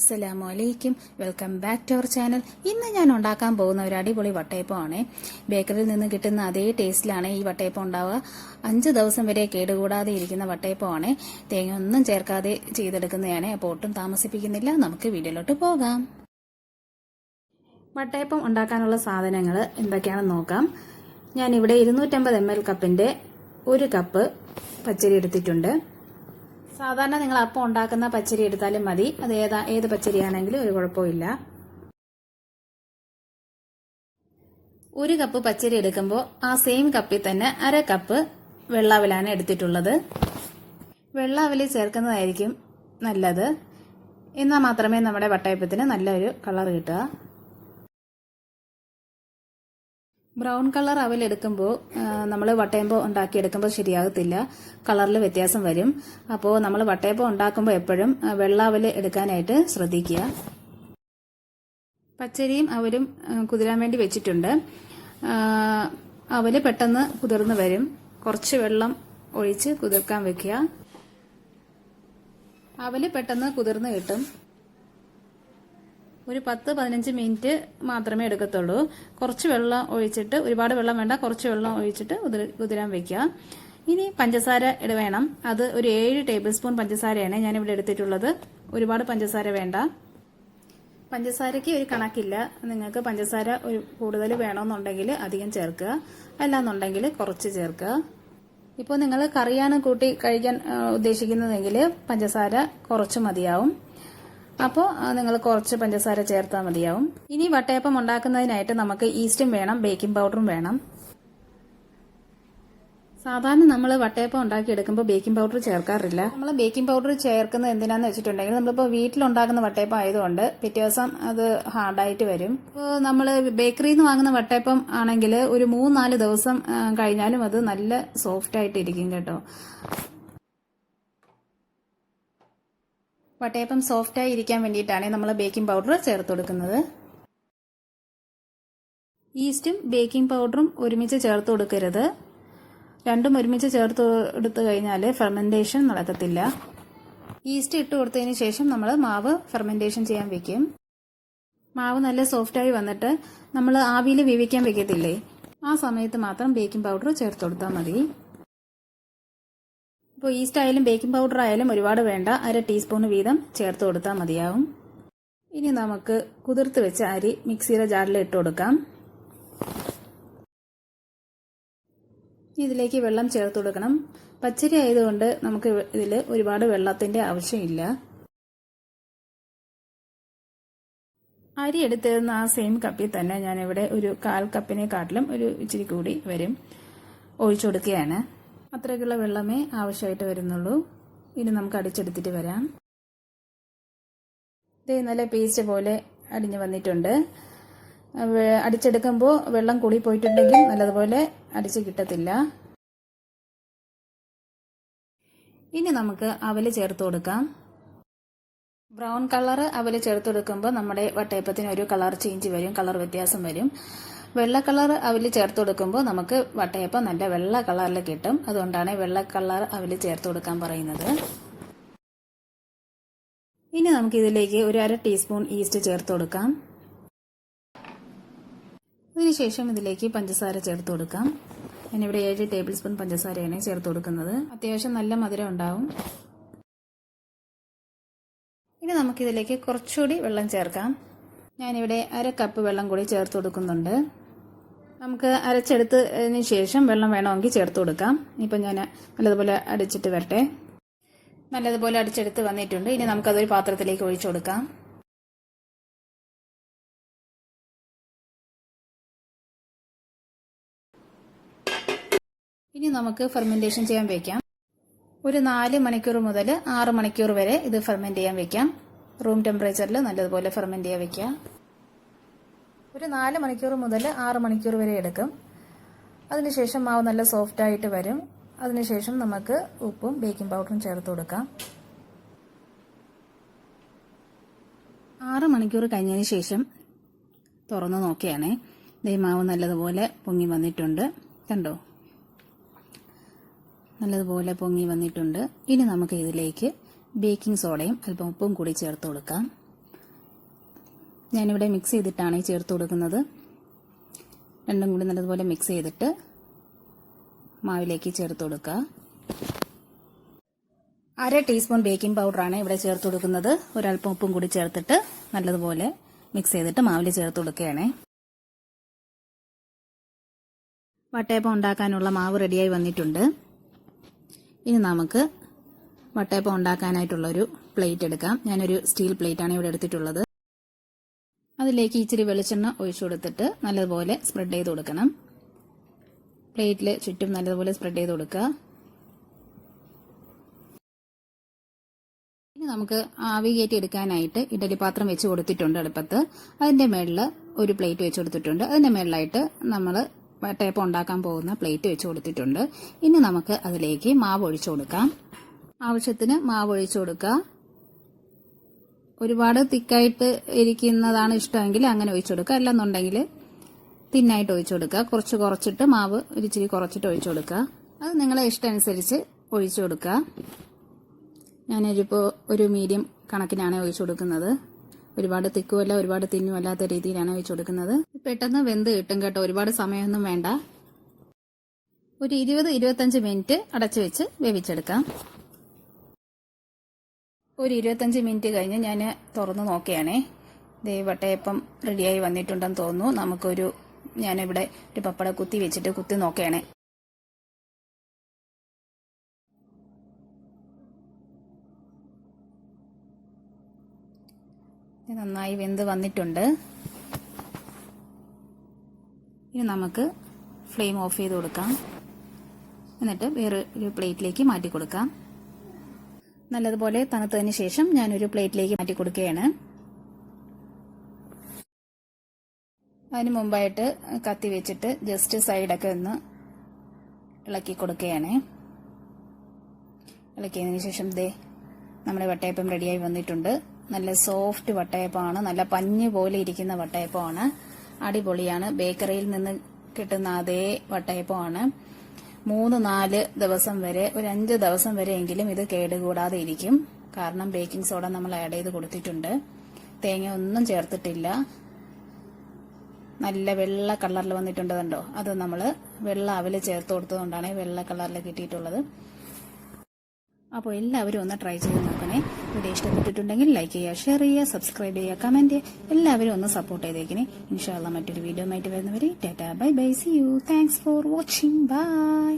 അസ്സലാമു അലൈക്കും welcome back to our channel. ഇന്ന് ഞാൻ ഉണ്ടാക്കാൻ പോകുന്ന ഒരു അടിപൊളി വട്ടയപ്പമാണ്. ബേക്കറിയിൽ നിന്ന് കിട്ടുന്ന അതേ ടേസ്റ്റിലാണ് ഈ വട്ടയപ്പം ഉണ്ടാവുക. അഞ്ച് ദിവസം വരെ കേടുകൂടാതെ ഇരിക്കുന്ന വട്ടയപ്പമാണ്. തേങ്ങ ഒന്നും ചേർക്കാതെ ചെയ്തെടുക്കുന്നതാണ്. അപ്പോൾ ഒട്ടും താമസിപ്പിക്കുന്നില്ല. നമുക്ക് വീഡിയോയിലോട്ട് പോകാം. വട്ടയപ്പം ഉണ്ടാക്കാനുള്ള സാധനങ്ങൾ എന്തൊക്കെയാണെന്ന് നോക്കാം. ഞാനിവിടെ ഇരുന്നൂറ്റമ്പത് എം എൽ കപ്പിന്റെ ഒരു കപ്പ് പച്ചരി എടുത്തിട്ടുണ്ട്. സാധാരണ നിങ്ങൾ അപ്പം ഉണ്ടാക്കുന്ന പച്ചരി എടുത്താലും മതി. അത് ഏതാ ഏത് പച്ചരിയാണെങ്കിലും ഒരു കുഴപ്പമില്ല ഒരു കപ്പ് പച്ചരി എടുക്കുമ്പോൾ ആ സെയിം കപ്പിൽ തന്നെ അര കപ്പ് വെള്ളാവിലാണ് എടുത്തിട്ടുള്ളത്. വെള്ളാവിലി ചേർക്കുന്നതായിരിക്കും നല്ലത്. എന്നാൽ മാത്രമേ നമ്മുടെ വട്ടയപ്പത്തിന് നല്ലൊരു കളർ കിട്ടുക. ബ്രൗൺ കളർ അവൽ എടുക്കുമ്പോൾ നമ്മൾ വട്ടയപ്പോ ഉണ്ടാക്കി എടുക്കുമ്പോൾ ശരിയാകത്തില്ല. കളറിൽ വ്യത്യാസം വരും. അപ്പോൾ നമ്മൾ വട്ടയപ്പം ഉണ്ടാക്കുമ്പോൾ എപ്പോഴും വെള്ള അവൽ എടുക്കാനായിട്ട് ശ്രദ്ധിക്കുക. പച്ചരിയും അവലും കുതിരാൻ വേണ്ടി വെച്ചിട്ടുണ്ട്. അവൽ പെട്ടെന്ന് കുതിർന്ന് വരും. കുറച്ച് വെള്ളം ഒഴിച്ച് കുതിർക്കാൻ വെക്കുക. അവൽ പെട്ടെന്ന് കുതിർന്ന് കിട്ടും. ഒരു പത്ത് പതിനഞ്ച് മിനിറ്റ് മാത്രമേ എടുക്കത്തുള്ളൂ. കുറച്ച് വെള്ളം ഒഴിച്ചിട്ട് ഒരുപാട് വെള്ളം വേണ്ട കുറച്ച് വെള്ളം ഒഴിച്ചിട്ട് കുതിര- കുതിരാൻ വെക്കുക. ഇനി പഞ്ചസാര ഇട വേണം അത് ഒരു ഏഴ് ടേബിൾ സ്പൂൺ പഞ്ചസാരയാണ് ഞാൻ ഞാനിവിടെ എടുത്തിട്ടുള്ളത്. ഒരുപാട് പഞ്ചസാര വേണ്ട. പഞ്ചസാരയ്ക്ക് ഒരു കണക്കില്ല. നിങ്ങൾക്ക് പഞ്ചസാര ഒരു കൂടുതൽ വേണമെന്നുണ്ടെങ്കിൽ അധികം ചേർക്കുക. അല്ലാന്നുണ്ടെങ്കിൽ കുറച്ച് ചേർക്കുക. ഇപ്പോൾ നിങ്ങൾ കറിയാണ് കൂട്ടി കഴിക്കാൻ ഉദ്ദേശിക്കുന്നതെങ്കിൽ പഞ്ചസാര കുറച്ച് മതിയാവും. അപ്പോൾ നിങ്ങൾ കുറച്ച് പഞ്ചസാര ചേർത്താൽ മതിയാവും. ഇനി വട്ടയപ്പം ഉണ്ടാക്കുന്നതിനായിട്ട് നമുക്ക് ഈസ്റ്റും വേണം ബേക്കിംഗ് പൗഡറും വേണം. സാധാരണ നമ്മൾ വട്ടയപ്പം ഉണ്ടാക്കിയെടുക്കുമ്പോൾ ബേക്കിംഗ് പൗഡർ ചേർക്കാറില്ല. നമ്മൾ ബേക്കിംഗ് പൗഡർ ചേർക്കുന്നത് എന്തിനാന്ന് വെച്ചിട്ടുണ്ടെങ്കിൽ നമ്മളിപ്പോൾ വീട്ടിലുണ്ടാക്കുന്ന വട്ടയപ്പം ആയതുകൊണ്ട് പിറ്റേ ദിവസം അത് ഹാർഡായിട്ട് വരും. ഇപ്പോൾ നമ്മൾ ബേക്കറിയിൽ നിന്ന് വാങ്ങുന്ന വട്ടയപ്പം ആണെങ്കിൽ ഒരു മൂന്നാൽ ദിവസം കഴിഞ്ഞാലും അത് നല്ല സോഫ്റ്റ് ആയിട്ട് ഇരിക്കും കേട്ടോ. വട്ടയപ്പം സോഫ്റ്റായി ഇരിക്കാൻ വേണ്ടിയിട്ടാണ് നമ്മൾ ബേക്കിംഗ് പൗഡർ ചേർത്ത് കൊടുക്കുന്നത്. ഈസ്റ്റും ബേക്കിംഗ് പൗഡറും ഒരുമിച്ച് ചേർത്ത് കൊടുക്കരുത്. രണ്ടും ഒരുമിച്ച് ചേർത്ത് എടുത്തു കഴിഞ്ഞാൽ ഫെർമെന്റേഷൻ നടക്കത്തില്ല. ഈസ്റ്റ് ഇട്ട് കൊടുത്തതിന് ശേഷം നമ്മൾ മാവ് ഫെർമെന്റേഷൻ ചെയ്യാൻ വെക്കും. മാവ് നല്ല സോഫ്റ്റായി വന്നിട്ട് നമ്മൾ ആവിയിൽ വേവിക്കാൻ വെക്കത്തില്ലേ? ആ സമയത്ത് മാത്രം ബേക്കിംഗ് പൗഡർ ചേർത്ത് കൊടുത്താൽ മതി. ഇപ്പോൾ ഈസ്റ്റ് ആയാലും ബേക്കിംഗ് പൗഡർ ആയാലും ഒരുപാട് വേണ്ട. അര ടീസ്പൂൺ വീതം ചേർത്ത് കൊടുത്താൽ മതിയാവും. ഇനി നമുക്ക് കുതിർത്ത് വെച്ച അരി മിക്സിയുടെ ജാറിൽ ഇട്ട് കൊടുക്കാം. ഇതിലേക്ക് വെള്ളം ചേർത്ത് കൊടുക്കണം. പച്ചരി ആയതുകൊണ്ട് നമുക്ക് ഇതിൽ ഒരുപാട് വെള്ളത്തിന്റെ ആവശ്യമില്ല. അരി എടുത്തിരുന്ന ആ സെയിം കപ്പിൽ തന്നെ ഞാനിവിടെ ഒരു കാൽ കപ്പിനെ കാട്ടിലും ഒരു ഇച്ചിരി കൂടി വരും. ഒഴിച്ചു കൊടുക്കുകയാണ്. അത്രയ്ക്കുള്ള വെള്ളമേ ആവശ്യമായിട്ട് വരുന്നുള്ളൂ. ഇനി നമുക്ക് അടിച്ചെടുത്തിട്ട് വരാം. ഇത് നല്ല പേസ്റ്റ് പോലെ അടിഞ്ഞു വന്നിട്ടുണ്ട്. അടിച്ചെടുക്കുമ്പോൾ വെള്ളം കൂടി പോയിട്ടുണ്ടെങ്കിൽ നല്ലതുപോലെ അടിച്ച് കിട്ടത്തില്ല. ഇനി നമുക്ക് അവൽ ചേർത്ത് കൊടുക്കാം. ബ്രൗൺ കളർ അവൽ ചേർത്ത് കൊടുക്കുമ്പോൾ നമ്മുടെ വട്ടയപ്പത്തിന് ഒരു കളർ ചേഞ്ച് വരും കളർ വ്യത്യാസം വരും. വെള്ള കളർ അവൽ ചേർത്ത് കൊടുക്കുമ്പോൾ നമുക്ക് വട്ടയപ്പം നല്ല വെള്ള കളറിൽ കിട്ടും. അതുകൊണ്ടാണ് വെള്ള കളർ അവൽ ചേർത്ത് കൊടുക്കാൻ പറയുന്നത്. ഇനി നമുക്ക് ഇതിലേക്ക് ഒരു അര ടീസ്പൂൺ ഈസ്റ്റ് ചേർത്ത് കൊടുക്കാം. അതിനുശേഷം ഇതിലേക്ക് പഞ്ചസാര ചേർത്ത് കൊടുക്കാം. ഞാനിവിടെ ഏഴ് ടേബിൾ സ്പൂൺ പഞ്ചസാരയാണ് ചേർത്ത് കൊടുക്കുന്നത്. അത്യാവശ്യം നല്ല മധുരം ഉണ്ടാവും. ഇനി നമുക്കിതിലേക്ക് കുറച്ചുകൂടി വെള്ളം ചേർക്കാം. ഞാനിവിടെ അര കപ്പ് വെള്ളം കൂടി ചേർത്ത് കൊടുക്കുന്നുണ്ട്. നമുക്ക് അരച്ചെടുത്തതിന് ശേഷം വെള്ളം വേണമെങ്കിൽ ചേർത്ത് കൊടുക്കാം. ഇപ്പം ഞാൻ നല്ലതുപോലെ അടിച്ചിട്ട് വരട്ടെ. നല്ലതുപോലെ അടിച്ചെടുത്ത് വന്നിട്ടുണ്ട്. ഇനി നമുക്കതൊരു പാത്രത്തിലേക്ക് ഒഴിച്ചു കൊടുക്കാം. ഇനി നമുക്ക് ഫെർമെന്റേഷൻ ചെയ്യാൻ വെക്കാം. ഒരു നാല് മണിക്കൂർ മുതൽ ആറ് മണിക്കൂർ വരെ ഇത് ഫെർമെന്റ് ചെയ്യാൻ വെക്കാം. റൂം ടെമ്പറേച്ചറിൽ നല്ലതുപോലെ ഫെർമെന്റ് ചെയ്യാൻ വെക്കാം. ഒരു നാല് മണിക്കൂർ മുതൽ ആറ് മണിക്കൂർ വരെ എടുക്കും. അതിനുശേഷം മാവ് നല്ല സോഫ്റ്റ് ആയിട്ട് വരും. അതിനുശേഷം നമുക്ക് ഉപ്പും ബേക്കിംഗ് പൗഡറും ചേർത്ത് കൊടുക്കാം. ആറ് മണിക്കൂർ കഴിഞ്ഞതിന് ശേഷം തുറന്ന് നോക്കിയാണ്. മാവ് നല്ലതുപോലെ പൊങ്ങി വന്നിട്ടുണ്ട്. കണ്ടോ? നല്ലതുപോലെ പൊങ്ങി വന്നിട്ടുണ്ട്. ഇനി നമുക്ക് ഇതിലേക്ക് ബേക്കിംഗ് സോഡയും അല്പം ഉപ്പും കൂടി ചേർത്ത് കൊടുക്കാം. ഞാനിവിടെ മിക്സ് ചെയ്തിട്ടാണ് ഈ ചേർത്ത് കൊടുക്കുന്നത്. രണ്ടും കൂടി നല്ലതുപോലെ മിക്സ് ചെയ്തിട്ട് മാവിലേക്ക് ചേർത്ത് കൊടുക്കുക. അര ടീസ്പൂൺ ബേക്കിംഗ് പൗഡറാണ് ഇവിടെ ചേർത്ത് കൊടുക്കുന്നത്. ഒരല്പം ഉപ്പും കൂടി ചേർത്തിട്ട് നല്ലതുപോലെ മിക്സ് ചെയ്തിട്ട് മാവിൽ ചേർത്ത് കൊടുക്കുകയാണേ. വട്ടയപ്പം ഉണ്ടാക്കാനുള്ള മാവ് റെഡിയായി വന്നിട്ടുണ്ട്. ഇനി നമുക്ക് വട്ടയപ്പം ഉണ്ടാക്കാനായിട്ടുള്ളൊരു പ്ലേറ്റ് എടുക്കാം. ഞാനൊരു സ്റ്റീൽ പ്ലേറ്റാണ് ഇവിടെ എടുത്തിട്ടുള്ളത്. അതിലേക്ക് ഇച്ചിരി വെളിച്ചെണ്ണ ഒഴിച്ചു കൊടുത്തിട്ട് നല്ലതുപോലെ സ്പ്രെഡ് ചെയ്ത് കൊടുക്കണം. പ്ലേറ്റിൽ ചുറ്റും നല്ലതുപോലെ സ്പ്രെഡ് ചെയ്ത് കൊടുക്കുക. ഇനി നമുക്ക് ആവി കയറ്റി എടുക്കാനായിട്ട് ഇഡലി പാത്രം വെച്ച് കൊടുത്തിട്ടുണ്ട് അടുപ്പത്ത്. അതിന്റെ മേളിൽ ഒരു പ്ലേറ്റ് വെച്ച് കൊടുത്തിട്ടുണ്ട്. അതിന്റെ മേളിലായിട്ട് നമ്മൾ ടേപ്പ് ഉണ്ടാക്കാൻ പോകുന്ന പ്ലേറ്റ് വെച്ച് കൊടുത്തിട്ടുണ്ട്. ഇനി നമുക്ക് അതിലേക്ക് മാവ് ഒഴിച്ചു കൊടുക്കാം. ആവശ്യത്തിന് മാവ് ഒഴിച്ചു കൊടുക്കുക. ഒരുപാട് തിക്കായിട്ട് ഇരിക്കുന്നതാണ് ഇഷ്ടമെങ്കിൽ അങ്ങനെ ഒഴിച്ചു കൊടുക്കുക. അല്ലെന്നുണ്ടെങ്കിൽ തിന്നായിട്ട് ഒഴിച്ചു കൊടുക്കുക. കുറച്ച് കുറച്ചിട്ട് മാവ് ഒരിച്ചിരി കുറച്ചിട്ട് ഒഴിച്ചു കൊടുക്കുക. അത് നിങ്ങളെ ഇഷ്ടമനുസരിച്ച് ഒഴിച്ചു കൊടുക്കുക. ഞാനൊരിപ്പോൾ ഒരു മീഡിയം കണക്കിനാണ് ഒഴിച്ചു കൊടുക്കുന്നത്. ഒരുപാട് തിക്കുമല്ല ഒരുപാട് തിന്നുമല്ലാത്ത രീതിയിലാണ് ഒഴിച്ചു കൊടുക്കുന്നത്. പെട്ടെന്ന് വെന്ത് കിട്ടും കേട്ടോ. ഒരുപാട് സമയമൊന്നും വേണ്ട. ഒരു ഇരുപത് ഇരുപത്തഞ്ച് മിനിറ്റ് അടച്ചു വെച്ച് വേവിച്ചെടുക്കാം. ഒരു ഇരുപത്തഞ്ച് മിനിറ്റ് കഴിഞ്ഞ് ഞാൻ തുറന്ന് നോക്കിയാണേ. ദേ വട്ടയപ്പം റെഡിയായി വന്നിട്ടുണ്ടെന്ന് തോന്നുന്നു. നമുക്കൊരു ഞാനിവിടെ ഒരു പപ്പട കുത്തി വെച്ചിട്ട് കുത്തി നോക്കുകയാണേ നന്നായി വെന്ത് വന്നിട്ടുണ്ട്. ഇനി നമുക്ക് ഫ്ലെയിം ഓഫ് ചെയ്ത് കൊടുക്കാം. എന്നിട്ട് വേറെ ഒരു പ്ലേറ്റിലേക്ക് മാറ്റി കൊടുക്കാം. നല്ലതുപോലെ തണുത്തതിന് ശേഷം ഞാനൊരു പ്ലേറ്റിലേക്ക് മാറ്റി കൊടുക്കുകയാണ്. അതിന് മുമ്പായിട്ട് കത്തി വെച്ചിട്ട് ജസ്റ്റ് സൈഡൊക്കെ ഒന്ന് ഇളക്കി കൊടുക്കുകയാണ്. ഇളക്കിയതിന് ശേഷം ദേ നമ്മുടെ വട്ടയപ്പം റെഡിയായി വന്നിട്ടുണ്ട്. നല്ല സോഫ്റ്റ് വട്ടയപ്പമാണ്. നല്ല പഞ്ഞ് പോലെ ഇരിക്കുന്ന വട്ടയപ്പമാണ്. അടിപൊളിയാണ്. ബേക്കറിയിൽ നിന്ന് കിട്ടുന്ന അതേ വട്ടയപ്പമാണ്. മൂന്ന് നാല് ദിവസം വരെ ഒരു അഞ്ച് ദിവസം വരെയെങ്കിലും ഇത് കേടുകൂടാതെ ഇരിക്കും. കാരണം ബേക്കിംഗ് സോഡ നമ്മൾ ആഡ് ചെയ്ത് കൊടുത്തിട്ടുണ്ട്. തേങ്ങ ഒന്നും ചേർത്തിട്ടില്ല. നല്ല വെള്ള കളറിൽ വന്നിട്ടുണ്ട് കണ്ടോ? അത് നമ്മൾ വെള്ള അവൽ ചേർത്ത് കൊടുത്തതുകൊണ്ടാണ് വെള്ള കളറിൽ കിട്ടിയിട്ടുള്ളത്. അപ്പോൾ എല്ലാവരും ഒന്ന് ട്രൈ ചെയ്ത് നോക്കണേ. വീഡിയോ ഇഷ്ടപ്പെട്ടിട്ടുണ്ടെങ്കിൽ ലൈക്ക് ചെയ്യുക ഷെയർ ചെയ്യുക സബ്സ്ക്രൈബ് ചെയ്യുക കമന്റ് ചെയ്യുക. എല്ലാവരും ഒന്ന് സപ്പോർട്ട് ചെയ്തേക്കണേ. ഇൻഷാല്ല മറ്റൊരു വീഡിയോ ആയിട്ട് വരുന്നവരെ tata bye bye see you thanks for watching bye